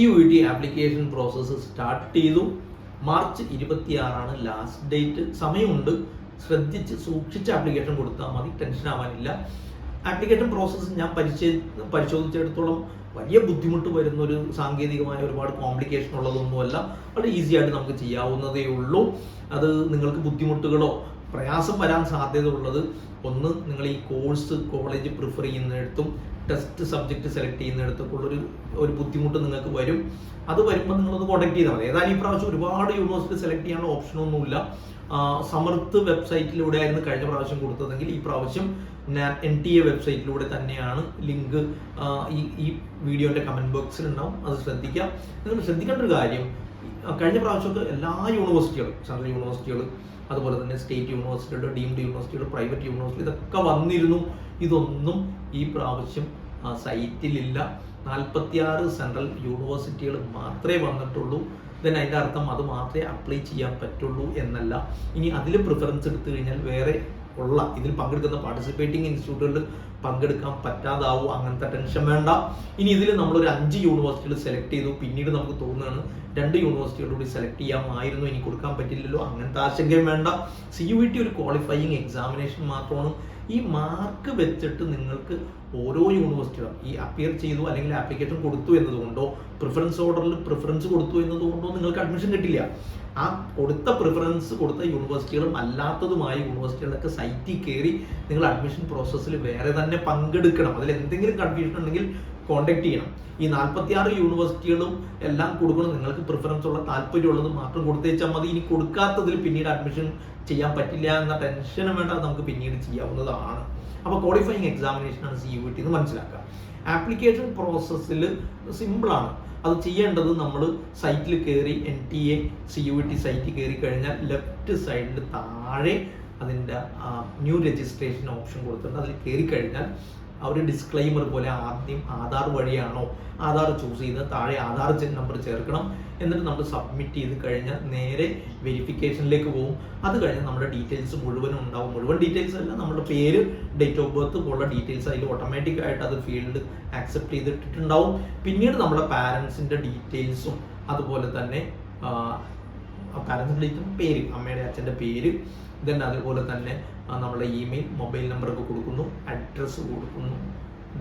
U E T application process start ചെയ്തു. March ഇരുപത്തിയാറാണ് last date സമയമുണ്ട്. ശ്രദ്ധിച്ച് സൂക്ഷിച്ച് ആപ്ലിക്കേഷൻ കൊടുത്താൽ മതി. ടെൻഷൻ ആവാനില്ല. ആപ്ലിക്കേഷൻ പ്രോസസ്സ് ഞാൻ പരിശോ പരിശോധിച്ചിടത്തോളം വലിയ ബുദ്ധിമുട്ട് വരുന്ന ഒരു സാങ്കേതികമായ ഒരുപാട് കോംപ്ലിക്കേഷൻ ഉള്ളതൊന്നുമല്ല. വളരെ ഈസി ആയിട്ട് നമുക്ക് ചെയ്യാവുന്നതേ ഉള്ളൂ. അത് നിങ്ങൾക്ക് ബുദ്ധിമുട്ടുകളോ പ്രയാസം വരാൻ സാധ്യത ഉള്ളത് ഒന്ന് നിങ്ങൾ ഈ കോഴ്സ് കോളേജ് പ്രിഫർ ചെയ്യുന്നിടത്തും ടെസ്റ്റ് സബ്ജക്റ്റ് സെലക്ട് ചെയ്യുന്നിടത്തൊക്കെ ഉള്ളൊരു ഒരു ബുദ്ധിമുട്ട് നിങ്ങൾക്ക് വരും. അത് വരുമ്പോൾ നിങ്ങളത് കോൺടാക്ട് ചെയ്താൽ മതി. ഏതായാലും ഈ പ്രാവശ്യം ഒരുപാട് യൂണിവേഴ്സിറ്റി സെലക്ട് ചെയ്യാനുള്ള ഓപ്ഷനൊന്നുമില്ല സമർത്ത് വെബ്സൈറ്റിലൂടെ ആയിരുന്നു കഴിഞ്ഞ പ്രാവശ്യം കൊടുത്തതെങ്കിൽ ഈ പ്രാവശ്യം ഞാൻ എൻ ടി എ വെബ്സൈറ്റിലൂടെ തന്നെയാണ് ലിങ്ക് ഈ ഈ വീഡിയോന്റെ കമന്റ് ബോക്സിൽ ഉണ്ടാവും. അത് ശ്രദ്ധിക്കാം നിങ്ങൾ ശ്രദ്ധിക്കേണ്ട ഒരു കാര്യം കഴിഞ്ഞ പ്രാവശ്യമൊക്കെ എല്ലാ യൂണിവേഴ്സിറ്റികളും സെൻട്രൽ യൂണിവേഴ്സിറ്റികൾ അതുപോലെ തന്നെ സ്റ്റേറ്റ് യൂണിവേഴ്സിറ്റികൾ ഡീംഡ് യൂണിവേഴ്സിറ്റികൾ പ്രൈവറ്റ് യൂണിവേഴ്സിറ്റി ഇതൊക്കെ വന്നിരുന്നു. ഇതൊന്നും ഈ പ്രാവശ്യം സൈറ്റിലില്ല നാൽപ്പത്തിയാറ് സെൻട്രൽ യൂണിവേഴ്സിറ്റികൾ മാത്രമേ വന്നിട്ടുള്ളൂ. ദെൻ അതിന്റെ അർത്ഥം അത് മാത്രമേ അപ്ലൈ ചെയ്യാൻ പറ്റുള്ളൂ എന്നല്ല. ഇനി അതിൽ പ്രിഫറൻസ് എടുത്തു കഴിഞ്ഞാൽ വേറെ ഉള്ള ഇതിൽ പങ്കെടുക്കുന്ന പാർട്ടിസിപ്പേറ്റിംഗ് ഇൻസ്റ്റിറ്റ്യൂട്ടുകളിൽ പങ്കെടുക്കാൻ പറ്റാതാവും അങ്ങനത്തെ ടെൻഷൻ വേണ്ട. ഇനി ഇതിൽ ഒരു അഞ്ച് യൂണിവേഴ്സിറ്റികൾ സെലക്ട് ചെയ്തു. പിന്നീട് നമുക്ക് തോന്നുകയാണ് രണ്ട് യൂണിവേഴ്സിറ്റികൾ കൂടി സെലക്ട് ചെയ്യാമായിരുന്നു. ഇനി കൊടുക്കാൻ പറ്റില്ലല്ലോ. അങ്ങനത്തെ ആശങ്കയും വേണ്ട. സി യു ടി ഒരു ക്വാളിഫയിങ് എക്സാമിനേഷൻ മാത്രമാണ്. ഈ മാർക്ക് വെച്ചിട്ട് നിങ്ങൾക്ക് ഓരോ യൂണിവേഴ്സിറ്റികളും ഈ അപ്പിയർ ചെയ്തു അല്ലെങ്കിൽ ആപ്ലിക്കേഷൻ കൊടുത്തു എന്നതുകൊണ്ടോ പ്രിഫറൻസ് ഓർഡറിൽ പ്രിഫറൻസ് കൊടുത്തു എന്നതുകൊണ്ടോ നിങ്ങൾക്ക് അഡ്മിഷൻ കിട്ടില്ല. ആ കൊടുത്ത പ്രിഫറൻസ് കൊടുത്ത യൂണിവേഴ്സിറ്റികളും അല്ലാത്തതുമായ യൂണിവേഴ്സിറ്റികളൊക്കെ സൈറ്റിൽ കയറി നിങ്ങൾ അഡ്മിഷൻ പ്രോസസ്സിൽ വേറെ തന്നെ പങ്കെടുക്കണം. അതിൽ എന്തെങ്കിലും കൺഫ്യൂഷൻ ഉണ്ടെങ്കിൽ കോൺടാക്ട് ചെയ്യണം. ഈ നാൽപ്പത്തി ആറ് യൂണിവേഴ്സിറ്റികളും എല്ലാം കൊടുക്കണം. നിങ്ങൾക്ക് പ്രിഫറൻസ് ഉള്ള താല്പര്യമുള്ളത് മാത്രം കൊടുത്തേച്ചാൽ മതി. ഇനി കൊടുക്കാത്തതിൽ പിന്നീട് അഡ്മിഷൻ ചെയ്യാൻ പറ്റില്ല എന്ന ടെൻഷനും വേണ്ട. നമുക്ക് പിന്നീട് ചെയ്യാവുന്നതാണ്. അപ്പോൾ ക്വാളിഫയിങ് എക്സാമിനേഷൻ ആണ് സി യു ടി എന്ന് മനസ്സിലാക്കുക. ആപ്ലിക്കേഷൻ പ്രോസസ്സിൽ സിമ്പിളാണ് അത് ചെയ്യേണ്ടത് നമ്മൾ സൈറ്റിൽ കയറി N T A C U T സൈറ്റിൽ കയറി കഴിഞ്ഞാൽ ലെഫ്റ്റ് സൈഡിൽ താഴെ അതിന്റെ ന്യൂ രജിസ്ട്രേഷൻ ഓപ്ഷൻ കൊടുത്തിട്ടുണ്ട് അതിൽ കയറി കഴിഞ്ഞാൽ അവർ ഡിസ്ക്ലൈമർ പോലെ ആദ്യം ആധാർ വഴിയാണോ ആധാർ ചൂസ് ചെയ്ത് താഴെ ആധാർ നമ്പർ ചേർക്കണം. എന്നിട്ട് നമ്മൾ സബ്മിറ്റ് ചെയ്ത് കഴിഞ്ഞാൽ നേരെ വെരിഫിക്കേഷനിലേക്ക് പോകും. അത് കഴിഞ്ഞ് നമ്മുടെ ഡീറ്റെയിൽസ് മുഴുവനും ഉണ്ടാവും. മുഴുവൻ ഡീറ്റെയിൽസ് അല്ല നമ്മുടെ പേര് ഡേറ്റ് ഓഫ് ബർത്ത് പോലുള്ള ഡീറ്റെയിൽസ് അതിൽ ഓട്ടോമാറ്റിക് ആയിട്ട് അത് ഫീൽഡ് ആക്സെപ്റ്റ് ചെയ്തിട്ടുണ്ടാവും പിന്നീട് നമ്മുടെ പാരൻസിന്റെ ഡീറ്റെയിൽസും അതുപോലെ തന്നെ പാരൻസിന്റെ വിളിക്കുന്ന പേര് അമ്മയുടെ അച്ഛന്റെ പേര് ദെൻ അതുപോലെ തന്നെ നമ്മുടെ ഇമെയിൽ മൊബൈൽ നമ്പറൊക്കെ കൊടുക്കുന്നു അഡ്രസ്സ് കൊടുക്കുന്നു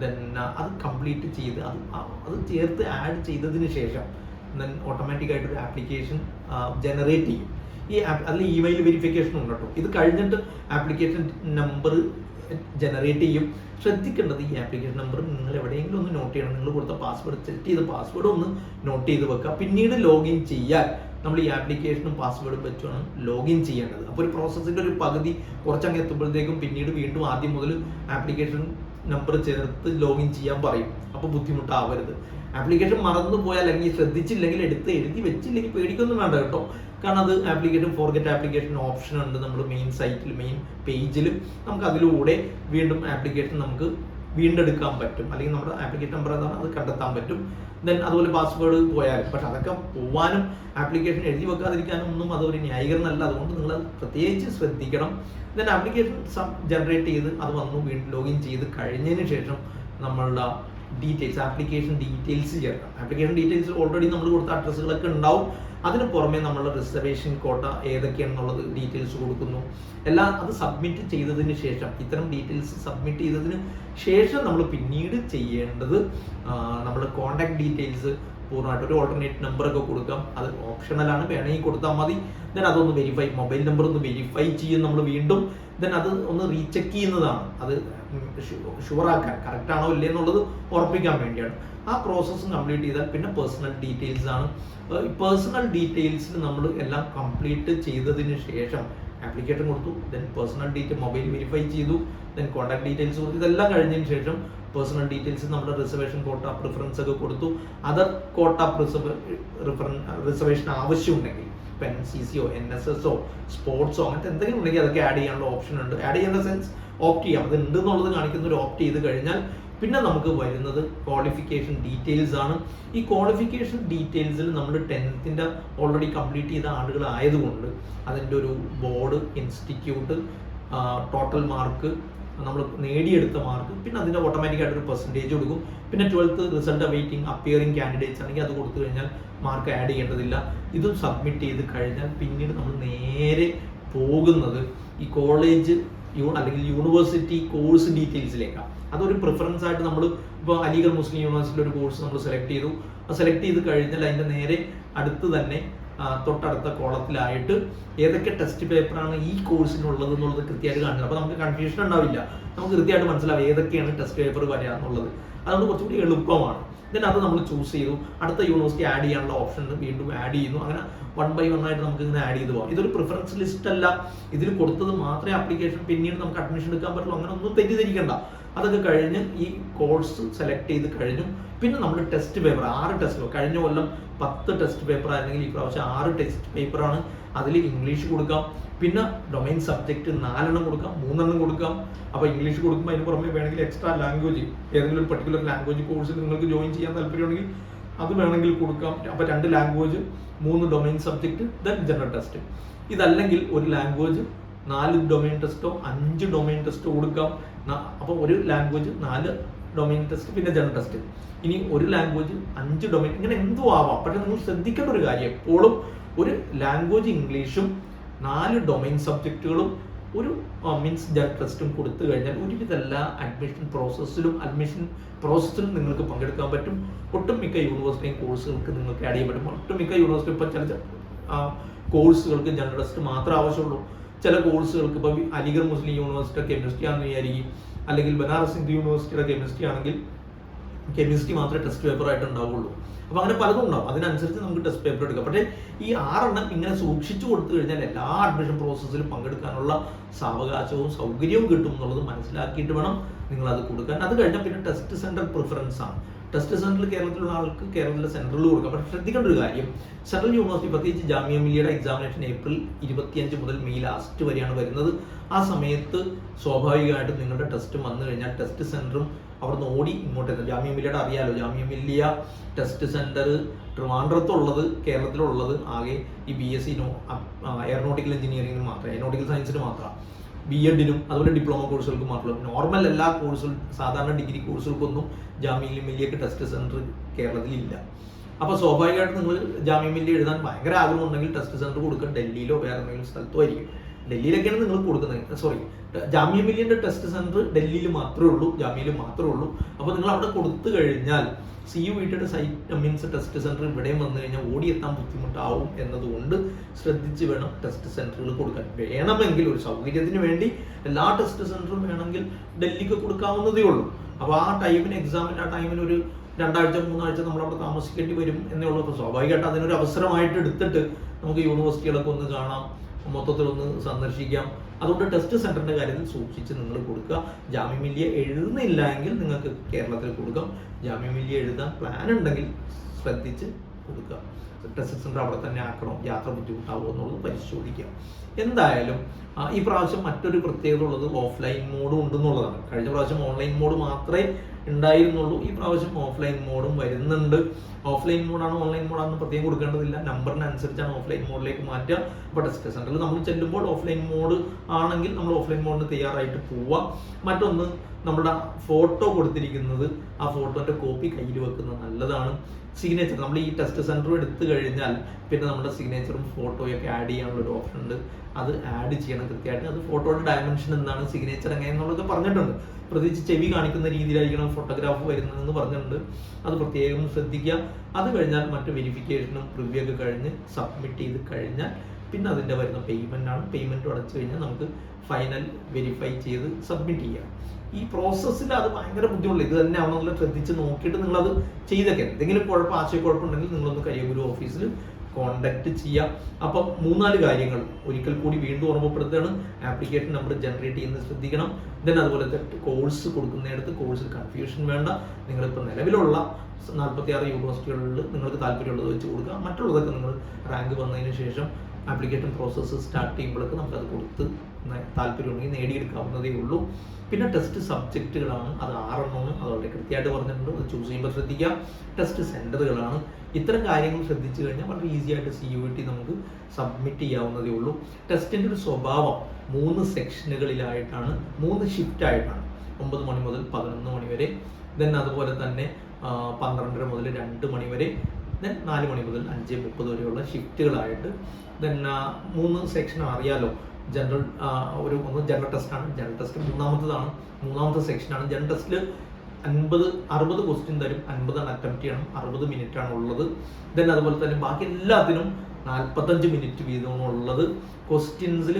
ദെൻ അത് കംപ്ലീറ്റ് ചെയ്ത് അത് അത് ചേർത്ത് ആഡ് ചെയ്തതിന് ശേഷം ദെൻ ഓട്ടോമാറ്റിക് ആയിട്ടൊരു ആപ്ലിക്കേഷൻ ജനറേറ്റ് ചെയ്യും. ഈ അതിൽ ഇമെയിൽ വെരിഫിക്കേഷൻ ഉണ്ട് കേട്ടോ. ഇത് കഴിഞ്ഞിട്ട് ആപ്ലിക്കേഷൻ നമ്പർ ജനറേറ്റ് ചെയ്യും. ശ്രദ്ധിക്കേണ്ടത് ഈ ആപ്ലിക്കേഷൻ നമ്പർ നിങ്ങൾ എവിടെയെങ്കിലും ഒന്ന് നോട്ട് ചെയ്യണം. നിങ്ങൾ കൊടുത്ത പാസ്വേഡ് സെറ്റ് ചെയ്ത പാസ്വേഡ് ഒന്ന് നോട്ട് ചെയ്ത് വെക്കുക. പിന്നീട് ലോഗിൻ ചെയ്യാൻ നമ്മൾ ഈ ആപ്ലിക്കേഷനും പാസ്വേഡും വെച്ചാണ് ലോഗിൻ ചെയ്യേണ്ടത്. അപ്പോൾ ഒരു പ്രോസസ്സിന്റെ ഒരു പകുതി കുറച്ചങ്ങ് എത്തുമ്പോഴത്തേക്കും പിന്നീട് വീണ്ടും ആദ്യം മുതൽ ആപ്ലിക്കേഷൻ നമ്പർ ചേർത്ത് ലോഗിൻ ചെയ്യാൻ പറയും. അപ്പോൾ ബുദ്ധിമുട്ടാവരുത്. ആപ്ലിക്കേഷൻ മറന്നു പോയാൽ അല്ലെങ്കിൽ ശ്രദ്ധിച്ചില്ലെങ്കിൽ എടുത്ത് എഴുതി വെച്ചില്ലെങ്കിൽ പേടിക്കൊന്നും വേണ്ട കേട്ടോ. കാരണം അത് ആപ്ലിക്കേഷൻ ഫോർഗറ്റ് ആപ്ലിക്കേഷൻ ഓപ്ഷൻ ഉണ്ട്. നമ്മൾ മെയിൻ സൈറ്റിൽ മെയിൻ പേജിൽ നമുക്ക് അതിലൂടെ വീണ്ടും ആപ്ലിക്കേഷൻ നമുക്ക് വീണ്ടെടുക്കാൻ പറ്റും. അല്ലെങ്കിൽ നമ്മുടെ ആപ്ലിക്കേഷൻ നമ്പർ ഏതാണ് അത് കണ്ടെത്താൻ പറ്റും. ദെൻ അതുപോലെ പാസ്വേഡ് പോയാലും. പക്ഷെ അതൊക്കെ പോവാനും ആപ്ലിക്കേഷൻ എഴുതി വെക്കാതിരിക്കാനും ഒന്നും അതൊരു ന്യായീകരണമല്ല. അതുകൊണ്ട് നിങ്ങൾ പ്രത്യേകിച്ച് ശ്രദ്ധിക്കണം. ദെൻ ആപ്ലിക്കേഷൻ ജനറേറ്റ് ചെയ്ത് അത് വന്നു വീണ്ടും ലോഗിൻ ചെയ്ത് കഴിഞ്ഞതിന് ശേഷം നമ്മളുടെ ഡീറ്റെയിൽസ് ആപ്ലിക്കേഷൻ ഡീറ്റെയിൽസ് ചേർക്കണം. ആപ്ലിക്കേഷൻ ഡീറ്റെയിൽസ് ഓൾറെഡി നമ്മൾ കൊടുത്ത അഡ്രസ്സുകളൊക്കെ ഉണ്ടാവും. അതിന് പുറമെ നമ്മൾ റിസർവേഷൻ കോട്ട ഏതൊക്കെയാണെന്നുള്ളത് ഡീറ്റെയിൽസ് കൊടുക്കുന്നു. എല്ലാം അത് സബ്മിറ്റ് ചെയ്തതിന് ശേഷം ഇത്തരം ഡീറ്റെയിൽസ് സബ്മിറ്റ് ചെയ്തതിന് ശേഷം നമ്മൾ പിന്നീട് ചെയ്യേണ്ടത് നമ്മൾ കോൺടാക്ട് ഡീറ്റെയിൽസ് പൂർണമായിട്ട് ഒരു ഓൾട്ടർനേറ്റ് നമ്പർ ഒക്കെ കൊടുക്കാം. അത് ഓപ്ഷണലാണ് വേണമെങ്കിൽ കൊടുത്താൽ മതി. ദെൻ അതൊന്ന് വെരിഫൈ മൊബൈൽ നമ്പർ ഒന്ന് വെരിഫൈ ചെയ്യും നമ്മൾ വീണ്ടും. ദെൻ അത് ഒന്ന് റീചെക്ക് ചെയ്യുന്നതാണ്. അത് ഷുവറാക്കാൻ കറക്റ്റ് ആണോ ഇല്ലേ എന്നുള്ളത് ഉറപ്പിക്കാൻ വേണ്ടിയാണ്. ആ പ്രോസസ്സ് കംപ്ലീറ്റ് ചെയ്താൽ പിന്നെ പേഴ്സണൽ ഡീറ്റെയിൽസ് ആണ്. പേഴ്സണൽ ഡീറ്റെയിൽസിൽ നമ്മൾ എല്ലാം കംപ്ലീറ്റ് ചെയ്തതിന് ശേഷം ആപ്ലിക്കേഷൻ കൊടുത്തു then personal detail mobile verify ചെയ്തു ദെൻ കോൺടാക്ട് ഡീറ്റെയിൽസ് കൊടുത്തു. ഇതെല്ലാം കഴിഞ്ഞതിന് ശേഷം പേഴ്സണൽ ഡീറ്റെയിൽസ് നമ്മുടെ റിസർവേഷൻ കോട്ട പ്രിഫറൻസ് ഒക്കെ കൊടുത്തു. അതർ കോട്ട റിസർവേഷൻ ആവശ്യമുണ്ടെങ്കിൽ ഇപ്പം എൻ സി സിയോ എൻ എസ് എസോ സ്പോർട്സോ അങ്ങനത്തെ എന്തെങ്കിലും ഉണ്ടെങ്കിൽ അതൊക്കെ ആഡ് ചെയ്യാനുള്ള ഓപ്ഷൻ ഉണ്ട്. ആഡ് ചെയ്യുന്ന സെൻസ് ഓപ്റ്റ് ചെയ്യാം. അത് ഉണ്ട് എന്നുള്ളത് കാണിക്കുന്ന ഒരു ഓപ്റ്റ് ചെയ്ത് കഴിഞ്ഞാൽ പിന്നെ നമുക്ക് വരുന്നത് ക്വാളിഫിക്കേഷൻ ഡീറ്റെയിൽസ് ആണ്. ഈ ക്വാളിഫിക്കേഷൻ ഡീറ്റെയിൽസിൽ നമ്മൾ ടെൻത്തിന്റെ ഓൾറെഡി കംപ്ലീറ്റ് ചെയ്ത ആളുകൾ ആയതുകൊണ്ട് അതിന്റെ ഒരു ബോർഡ് ഇൻസ്റ്റിറ്റ്യൂട്ട് ടോട്ടൽ മാർക്ക് നമ്മൾ നേടിയെടുത്ത മാർക്ക് പിന്നെ അതിന്റെ ഓട്ടോമാറ്റിക്കായിട്ട് ഒരു പെർസെന്റേജ് കൊടുക്കും. പിന്നെ twelfth result waiting appearing candidates ആണെങ്കിൽ അത് കൊടുത്തു കഴിഞ്ഞാൽ മാർക്ക് ആഡ് ചെയ്യേണ്ടതില്ല. ഇതും സബ്മിറ്റ് ചെയ്ത് കഴിഞ്ഞാൽ പിന്നീട് നമ്മൾ നേരെ പോകുന്നത് ഈ കോളേജ് അല്ലെങ്കിൽ യൂണിവേഴ്സിറ്റി കോഴ്സ് ഡീറ്റെയിൽസിലേക്കാണ് അതൊരു പ്രിഫറൻസ് ആയിട്ട് നമ്മൾ ഇപ്പോൾ അലിഗഡ് മുസ്ലിം യൂണിവേഴ്സിറ്റിയിൽ ഒരു കോഴ്സ് നമ്മൾ സെലക്ട് ചെയ്തു. ആ സെലക്ട് ചെയ്ത് കഴിഞ്ഞാൽ അതിന്റെ നേരെ അടുത്ത് തന്നെ തൊട്ടടുത്ത കോളത്തിലായിട്ട് ഏതൊക്കെ ടെസ്റ്റ് പേപ്പറാണ് ഈ കോഴ്സിനുള്ളത് എന്നുള്ളത് കൃത്യമായിട്ട് കാണിക്കുന്നത് അപ്പോൾ നമുക്ക് കൺഫ്യൂഷൻ ഉണ്ടാവില്ല. നമുക്ക് കൃത്യമായിട്ട് മനസ്സിലാവും ഏതൊക്കെയാണ് ടെസ്റ്റ് പേപ്പർ വരിക എന്നുള്ളത്. അതുകൊണ്ട് കുറച്ചുകൂടി എളുപ്പമാണ്. Then അത് നമ്മൾ ചൂസ് ചെയ്തു. അടുത്ത യൂണിവേഴ്സിറ്റി ആഡ് ചെയ്യാനുള്ള ഓപ്ഷൻ വീണ്ടും ആഡ് ചെയ്യുന്നു. അങ്ങനെ വൺ ബൈ വൺ ആയിട്ട് നമുക്ക് ഇങ്ങനെ ആഡ് ചെയ്ത് പോകാം. ഇതൊരു പ്രിഫറൻസ് ലിസ്റ്റ് അല്ല. ഇതിൽ കൊടുത്തത് മാത്രമേ ആപ്ലിക്കേഷൻ പിന്നീട് നമുക്ക് അഡ്മിഷൻ എടുക്കാൻ പറ്റുള്ളൂ. അങ്ങനെ ഒന്നും തെറ്റിദ്ധരിക്കണ്ട. അതൊക്കെ കഴിഞ്ഞ് ഈ കോഴ്സ് സെലക്ട് ചെയ്ത് കഴിഞ്ഞു. പിന്നെ നമ്മൾ ടെസ്റ്റ് പേപ്പർ ആറ് ടെസ്റ്റ് കഴിഞ്ഞ കൊല്ലം പത്ത് ടെസ്റ്റ് പേപ്പർ ആയിരുന്നെങ്കിൽ ഈ പ്രാവശ്യം ആറ് ടെസ്റ്റ് പേപ്പറാണ് അതിൽ ഇംഗ്ലീഷ് കൊടുക്കാം. പിന്നെ ഡൊമൈൻ സബ്ജക്റ്റ് നാലെണ്ണം കൊടുക്കാം മൂന്നെണ്ണം കൊടുക്കാം. അപ്പോൾ ഇംഗ്ലീഷ് കൊടുക്കുമ്പോൾ അതിന് പുറമെ വേണമെങ്കിൽ എക്സ്ട്രാ ലാംഗ്വേജ് ഏതെങ്കിലും ഒരു പർട്ടിക്കുലർ ലാംഗ്വേജ് കോഴ്സ് നിങ്ങൾക്ക് ജോയിൻ ചെയ്യാൻ താല്പര്യമുണ്ടെങ്കിൽ അത് വേണമെങ്കിൽ കൊടുക്കാം. അപ്പോൾ രണ്ട് ലാംഗ്വേജ് മൂന്ന് domain subject then general test ഇതല്ലെങ്കിൽ ഒരു ലാംഗ്വേജ് നാല് ഡൊമൈൻ ടെസ്റ്റോ അഞ്ച് ഡൊമൈൻ ടെസ്റ്റോ കൊടുക്കാം. അപ്പോൾ ഒരു ലാംഗ്വേജ് നാല് ഡൊമൈൻ ടെസ്റ്റ് പിന്നെ ജനറൽ ടെസ്റ്റ് ഇനി ഒരു ലാംഗ്വേജ് അഞ്ച് ഡൊമൈൻ ഇങ്ങനെ എന്തോ ആവാം. പക്ഷെ നിങ്ങൾ ശ്രദ്ധിക്കേണ്ട ഒരു കാര്യം എപ്പോഴും ഒരു ലാംഗ്വേജ് ഇംഗ്ലീഷും നാല് ഡൊമൈൻ സബ്ജക്റ്റുകളും ഒരു മീൻസ് ജനറൽ ടെസ്റ്റും കൊടുത്തു കഴിഞ്ഞാൽ ഒരുവിധ എല്ലാ അഡ്മിഷൻ പ്രോസസ്സിലും അഡ്മിഷൻ പ്രോസസ്സിലും നിങ്ങൾക്ക് പങ്കെടുക്കാൻ പറ്റും. ഒട്ടുമിക്ക യൂണിവേഴ്സിറ്റിയും കോഴ്സുകൾക്ക് നിങ്ങൾക്ക് ആഡ് ചെയ്യാൻ പറ്റും. ഒട്ടുമിക്ക യൂണിവേഴ്സിറ്റി ഇപ്പം ചില കോഴ്സുകൾക്ക് ജനറൽ ടെസ്റ്റ് മാത്രമേ ആവശ്യമുള്ളൂ. ചില കോഴ്സുകൾക്ക് ഇപ്പം അലിഗർ മുസ്ലിം യൂണിവേഴ്സിറ്റി കെമിസ്ട്രി ആണെന്ന് വിചാരിക്കും. അല്ലെങ്കിൽ ബനാറസ് ഹിന്ദു യൂണിവേഴ്സിറ്റിയുടെ കെമിസ്ട്രി ആണെങ്കിൽ കെമിസ്ട്രി മാത്രമേ ടെസ്റ്റ് പേപ്പർ ആയിട്ട് ഉണ്ടാവുള്ളൂ. അപ്പോൾ അങ്ങനെ പലതും ഉണ്ടാവും. അതിനനുസരിച്ച് നമുക്ക് ടെസ്റ്റ് പേപ്പർ എടുക്കാം. പക്ഷേ ഈ ആറെണ്ണം ഇങ്ങനെ സൂക്ഷിച്ചു കൊടുത്തു കഴിഞ്ഞാൽ എല്ലാ അഡ്മിഷൻ പ്രോസസ്സിലും പങ്കെടുക്കാനുള്ള സാവകാശവും സൗകര്യവും കിട്ടും എന്നുള്ളത് മനസ്സിലാക്കിയിട്ട് വേണം നിങ്ങൾ അത് കൊടുക്കാൻ. അത് കഴിഞ്ഞാൽ പിന്നെ ടെസ്റ്റ് സെന്റർ പ്രിഫറൻസ് ആണ്. ടെസ്റ്റ് സെന്ററിൽ കേരളത്തിലുള്ള ആൾക്ക് കേരളത്തിലെ സെൻട്രലിൽ കൊടുക്കാം. പക്ഷേ ശ്രദ്ധിക്കേണ്ട ഒരു കാര്യം സെൻട്രൽ യൂണിവേഴ്സിറ്റി പ്രത്യേകിച്ച് ജാമ്യ മില്ലിയുടെ എക്സാമിനേഷൻ ഏപ്രിൽ ഇരുപത്തിയഞ്ച് മുതൽ മെയ് ലാസ്റ്റ് വരെയാണ് വരുന്നത്. ആ സമയത്ത് സ്വാഭാവികമായിട്ടും നിങ്ങളുടെ ടെസ്റ്റ് വന്നു കഴിഞ്ഞാൽ ടെസ്റ്റ് സെന്ററും അവിടുന്ന് ഓടി ഇങ്ങോട്ട് എത്തും. ജാമ്യ മില്ലിയുടെ അറിയാലോ ജാമ്യ മില്ലിയ ടെസ്റ്റ് സെന്റർ ട്രിവാൻഡ്രത്തുള്ളത് കേരളത്തിലുള്ളത് ആകെ ഈ B S C no aeronautical എഞ്ചിനീയറിംഗിന് മാത്രമേ എയറോണോട്ടിക്കൽ സയൻസിന് മാത്രം. ബി എഡിനും അതുപോലെ ഡിപ്ലോമ കോഴ്സുകൾക്കും മാത്രമല്ല. നോർമൽ എല്ലാ കോഴ്സുകൾ സാധാരണ ഡിഗ്രി കോഴ്സുകൾക്കൊന്നും ജാമ്യ മില്ലിയൊക്കെ ടെസ്റ്റ് സെന്റർ കേരളത്തിൽ ഇല്ല. അപ്പോൾ സ്വാഭാവികമായിട്ടും നിങ്ങൾ ജാമ്യ മില്ലി എഴുതാൻ ഭയങ്കര ആഗ്രഹം ഉണ്ടെങ്കിൽ ടെസ്റ്റ് സെന്റർ കൊടുക്കുക ഡൽഹിയിലോ വേറെ എന്തെങ്കിലും സ്ഥലത്തോ ആയിരിക്കും. ഡൽഹിയിലൊക്കെയാണ് നിങ്ങൾ കൊടുക്കുന്നത്. സോറി ജാമ്യ മില്യന്റെ ടെസ്റ്റ് സെന്റർ ഡൽഹിയിൽ മാത്രമേ ഉള്ളൂ ജാമ്യയിൽ മാത്രമേ ഉള്ളൂ. അപ്പോൾ നിങ്ങൾ അവിടെ കൊടുത്തു കഴിഞ്ഞാൽ സി യു വീട്ടിയുടെ സൈറ്റ് മീൻസ് ടെസ്റ്റ് സെന്റർ ഇവിടെയും വന്നു കഴിഞ്ഞാൽ ഓടിയെത്താൻ ബുദ്ധിമുട്ടാവും എന്നതുകൊണ്ട് ശ്രദ്ധിച്ച് വേണം ടെസ്റ്റ് സെന്ററുകൾ കൊടുക്കാൻ. വേണമെങ്കിൽ ഒരു സൗകര്യത്തിന് വേണ്ടി എല്ലാ ടെസ്റ്റ് സെന്ററും വേണമെങ്കിൽ ഡൽഹിക്ക് കൊടുക്കാവുന്നതേ ഉള്ളൂ. അപ്പോൾ ആ ടൈമിന് എക്സാമിന് ആ ടൈമിന് ഒരു രണ്ടാഴ്ച മൂന്നാഴ്ച നമ്മൾ അവിടെ താമസിക്കേണ്ടി വരും എന്നേ ഉള്ളൂ അപ്പോൾ സ്വാഭാവികമായിട്ട് അതിനൊരു അവസരമായിട്ട് എടുത്തിട്ട് നമുക്ക് യൂണിവേഴ്സിറ്റികളൊക്കെ ഒന്ന് കാണാം. മൊത്തത്തിൽ ഒന്ന് സന്ദർശിക്കാം. അതുകൊണ്ട് ടെസ്റ്റ് സെന്ററിന്റെ കാര്യത്തിൽ സൂക്ഷിച്ച് നിങ്ങൾ കൊടുക്കുക. ജാമ്യ മില്ലിയ എഴുതുന്നില്ല എങ്കിൽ നിങ്ങൾക്ക് കേരളത്തിൽ കൊടുക്കാം. ജാമ്യ മില്ലിയ എഴുതാൻ പ്ലാൻ ഉണ്ടെങ്കിൽ ശ്രദ്ധിച്ച് കൊടുക്കുക. ടെസ്റ്റ് സെന്റർ അവിടെ തന്നെ ആക്കണം. യാത്ര ബുദ്ധിമുട്ടാവുമോ എന്നുള്ളത് പരിശോധിക്കാം. എന്തായാലും ഈ പ്രാവശ്യം മറ്റൊരു പ്രത്യേകത ഉള്ളത് ഓഫ്ലൈൻ മോഡും ഉണ്ടെന്നുള്ളതാണ്. കഴിഞ്ഞ പ്രാവശ്യം ഓൺലൈൻ മോഡ് മാത്രമേ ഉണ്ടായിരുന്നുള്ളൂ. ഈ പ്രാവശ്യം ഓഫ്ലൈൻ മോഡും വരുന്നുണ്ട്. ഓഫ്ലൈൻ മോഡാണോ ഓൺലൈൻ മോഡാണെന്ന് പ്രത്യേകം കൊടുക്കേണ്ടതില്ല. നമ്പറിനനുസരിച്ചാണ് ഓഫ്ലൈൻ മോഡിലേക്ക് മാറ്റുക. ഇപ്പോൾ ടെസ്റ്റ് സെന്ററിൽ നമ്മൾ ചെല്ലുമ്പോൾ ഓഫ്ലൈൻ മോഡ് ആണെങ്കിൽ നമ്മൾ ഓഫ്ലൈൻ മോഡിന് തയ്യാറായിട്ട് പോവാം മറ്റൊന്ന് നമ്മുടെ ഫോട്ടോ കൊടുത്തിരിക്കുന്നത് ആ ഫോട്ടോന്റെ കോപ്പി കയ്യിൽ വെക്കുന്നത് നല്ലതാണ്. സിഗ്നേച്ചർ നമ്മൾ ഈ ടെസ്റ്റ് സെന്റർ എടുത്തു കഴിഞ്ഞാൽ പിന്നെ നമ്മുടെ സിഗ്നേച്ചറും ഫോട്ടോയൊക്കെ ആഡ് ചെയ്യാനുള്ള ഒരു ഓപ്ഷൻ ഉണ്ട്. അത് ആഡ് ചെയ്യണം കൃത്യമായിട്ട്. അത് ഫോട്ടോയുടെ ഡയമെൻഷൻ എന്താണ് സിഗ്നേച്ചർ എങ്ങനെയെന്നുള്ളതൊക്കെ പറഞ്ഞിട്ടുണ്ട്. പ്രത്യേകിച്ച് ചെവി കാണിക്കുന്ന രീതിയിലായിരിക്കണം ഫോട്ടോഗ്രാഫ് വരുന്നതെന്ന് പറഞ്ഞിട്ടുണ്ട്. അത് പ്രത്യേകം ശ്രദ്ധിക്കുക. അത് കഴിഞ്ഞാൽ മറ്റ് വെരിഫിക്കേഷനും പ്രിവ്യൂ ഒക്കെ കഴിഞ്ഞ് സബ്മിറ്റ് ചെയ്ത് കഴിഞ്ഞാൽ പിന്നെ അതിന്റെ വരുന്ന പേയ്മെന്റ് ആണ്. പേയ്മെന്റ് അടച്ചു കഴിഞ്ഞാൽ നമുക്ക് ഫൈനൽ വെരിഫൈ ചെയ്ത് സബ്മിറ്റ് ചെയ്യാം. ഈ പ്രോസസ്സിൽ അത് ഭയങ്കര ബുദ്ധിമുട്ടില്ല ഇത് തന്നെ ആവണമെന്നുള്ള ശ്രദ്ധിച്ച് നോക്കിയിട്ട് നിങ്ങളത് ചെയ്തൊക്കെ എന്തെങ്കിലും കുഴപ്പം ആശയക്കുഴപ്പമുണ്ടെങ്കിൽ നിങ്ങളൊന്ന് കരിയഗുരു ഓഫീസിൽ കോണ്ടാക്ട് ചെയ്യാം. അപ്പം മൂന്നാൽ കാര്യങ്ങൾ ഒരിക്കൽ കൂടി വീണ്ടും ഓർമ്മപ്പെടുത്തുകയാണ്. ആപ്ലിക്കേഷൻ നമ്പർ ജനറേറ്റ് ചെയ്യുന്നത് ശ്രദ്ധിക്കണം. ദെൻ അതുപോലെ കോഴ്സ് കൊടുക്കുന്നിടത്ത് കോഴ്സ് കൺഫ്യൂഷൻ വേണ്ട. നിങ്ങളിപ്പോൾ നിലവിലുള്ള നാൽപ്പത്തി ആറ് യൂണിവേഴ്സിറ്റികളിൽ നിങ്ങൾക്ക് താല്പര്യമുള്ളത് വെച്ച് കൊടുക്കുക മറ്റുള്ളതൊക്കെ നിങ്ങൾ റാങ്ക് വന്നതിന് ശേഷം ആപ്ലിക്കേഷൻ പ്രോസസ്സ് സ്റ്റാർട്ട് ചെയ്യുമ്പോഴൊക്കെ നമുക്കത് കൊടുത്ത് താല്പര്യമുണ്ടെങ്കിൽ നേടിയെടുക്കാവുന്നതേ ഉള്ളൂ. പിന്നെ ടെസ്റ്റ് സബ്ജക്റ്റുകളാണ് അത് ആറെണ്ണമാണ്. അത് വളരെ കൃത്യമായിട്ട് പറഞ്ഞിട്ടുണ്ട്. അത് ചൂസ് ചെയ്യുമ്പോൾ ശ്രദ്ധിക്കുക ടെസ്റ്റ് സെന്ററുകളാണ് ഇത്തരം കാര്യങ്ങൾ ശ്രദ്ധിച്ചു കഴിഞ്ഞാൽ വളരെ ഈസി ആയിട്ട് സി യു ടി നമുക്ക് സബ്മിറ്റ് ചെയ്യാവുന്നതേ ഉള്ളൂ. ടെസ്റ്റിന്റെ ഒരു സ്വഭാവം മൂന്ന് സെക്ഷനുകളിലായിട്ടാണ് മൂന്ന് ഷിഫ്റ്റ് ആയിട്ടാണ്. ഒമ്പത് മണി മുതൽ പതിനൊന്ന് മണി വരെ. ദെൻ അതുപോലെ തന്നെ പന്ത്രണ്ടര മുതൽ രണ്ട് മണി വരെ. ദെൻ നാല് മണി മുതൽ അഞ്ച് മുപ്പത് വരെയുള്ള ഷിഫ്റ്റുകളായിട്ട് ദെൻ മൂന്ന് സെക്ഷൻ അറിയാലോ. ജനറൽ ഒരു ഒന്ന് ജനറൽ ടെസ്റ്റാണ് ജനറൽ ടെസ്റ്റ് മൂന്നാമത്തതാണ്. മൂന്നാമത്തെ സെക്ഷനാണ് ജനറൽ ടെസ്റ്റിൽ അൻപത് അറുപത് ക്വസ്റ്റ്യൻ തരും. അൻപതാണ് അറ്റംപ്റ്റ് ചെയ്യണം. അറുപത് മിനിറ്റ് ആണ് ഉള്ളത്. ദെൻ അതുപോലെ തന്നെ ബാക്കി എല്ലാത്തിനും നാൽപ്പത്തഞ്ച് മിനിറ്റ് വീതമാണ് ഉള്ളത്. ക്വസ്റ്റ്യൻസിൽ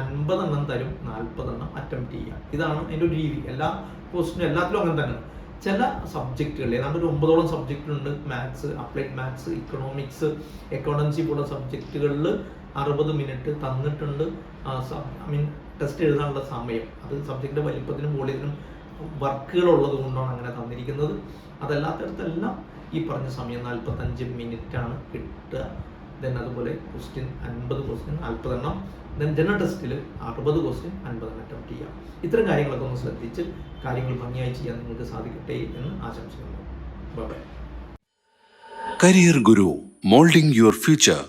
അൻപതെണ്ണം തരും. നാൽപ്പതെണ്ണം അറ്റംപ്റ്റ് ചെയ്യുക ഇതാണ് അതിന്റെ ഒരു രീതി. എല്ലാ ക്വസ്റ്റിനും എല്ലാത്തിലും അങ്ങനെ തന്നെ ചില സബ്ജക്റ്റുകൾ ഏതാണ്ട് ഒമ്പതോളം സബ്ജക്റ്റ് ഉണ്ട് maths applied maths economics economics പോലുള്ള സബ്ജക്റ്റുകളിൽ അറുപത് മിനിറ്റ് തന്നിട്ടുണ്ട്. ഐ മീൻ ടെസ്റ്റ് എഴുതാനുള്ള സമയം. അത് സബ്ജക്റ്റിന്റെ വലിപ്പത്തിനും വോളിയത്തിനും വർക്കുകൾ ഉള്ളത് കൊണ്ടാണ് അങ്ങനെ തന്നിരിക്കുന്നത്. അതല്ലാത്തടത്തെല്ലാം ഈ പറഞ്ഞ സമയം നാൽപ്പത്തഞ്ച് ആണ് കിട്ടുക. ദെൻ അതുപോലെ ക്വസ്റ്റ്യൻ അൻപത് ക്വസ്റ്റ്യൻ നാൽപ്പതെണ്ണം ദെൻ ജനറൽ ടെസ്റ്റിൽ അറുപത് ക്വസ്റ്റ്യൻ അൻപതെണ്ണം അറ്റംപ്റ്റ് ചെയ്യാം. ഇത്തരം കാര്യങ്ങളൊക്കെ ഒന്ന് ശ്രദ്ധിച്ച് കാര്യങ്ങൾ ഭംഗിയായി ചെയ്യാൻ നിങ്ങൾക്ക് സാധിക്കട്ടെ എന്ന് ആശംസിക്കുന്നു. Bye Career Guru Molding Your Future